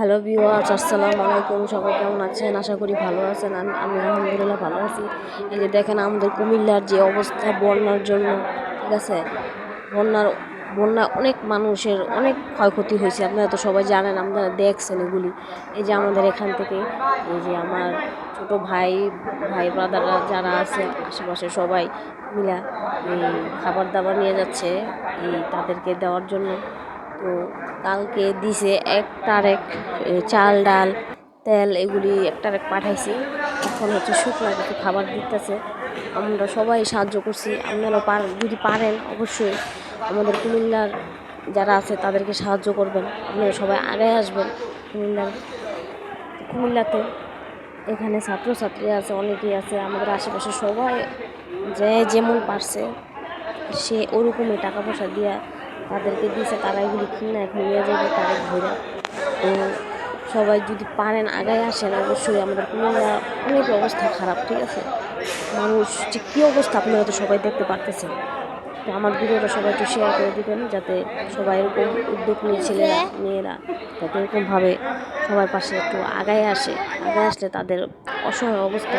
Hello viewers আসসালামু আলাইকুম সবাই কেমন আছেন? আশা করি ভালো আছেন আমি আমি আলহামদুলিল্লাহ ভালো আছি। এই যে দেখেন আমাদের কুমিল্লার যে অবস্থা বন্যার জন্য, ঠিক আছে? বন্যার বন্যা অনেক মানুষের অনেক ক্ষয়ক্ষতি হয়েছে। আপনারা তো সবাই জানেন, আপনারা দেখছেন এগুলি। এই যে আমাদের এখান থেকে, এই যে আমার ছোট ভাই ভাই ব্রাদাররা যারা আছে, আশেপাশে সবাই মিলা এই খাবার দাবার নিয়ে যাচ্ছে, এই তাদেরকে দেওয়ার জন্য। তো কালকে দিছে একটার এক চাল, ডাল, তেল, এগুলি এক পাঠাইছি। এখন হচ্ছে শুকনো কিছু খাবার দিতেছে। আমরা সবাই সাহায্য করছি। আপনারাও পার, যদি পারেন অবশ্যই আমাদের কুমিল্লার যারা আছে তাদেরকে সাহায্য করবেন। আপনারা সবাই আগে আসবেন কুমিল্লার, কুমিল্লাতে। এখানে ছাত্রছাত্রী আছে, অনেকেই আছে। আমাদের আশেপাশে সবাই যে যেমন পারছে সে ওরকমই টাকা পয়সা দিয়া তাদেরকে দিয়েছে তারা এগুলি কিনে এখন নিয়ে যাবে তারা ঘুরে। তো সবাই যদি পারেন আগায় আসেন, অবশ্যই আমাদের কুমিল্লা অনেক অবস্থা খারাপ, ঠিক আছে? মানুষ যে কী অবস্থা আপনারা তো সবাই দেখতে পারতেছেন। তো আমার ভিডিওটা সবাই একটু শেয়ার করে দিবেন, যাতে সবাই এরকম উদ্যোগ নিয়ে ছেলেরা, মেয়েরা যাতে এরকমভাবে সবার পাশে একটু আগায় আসে। আগায় আসলে তাদের অসহায় অবস্থা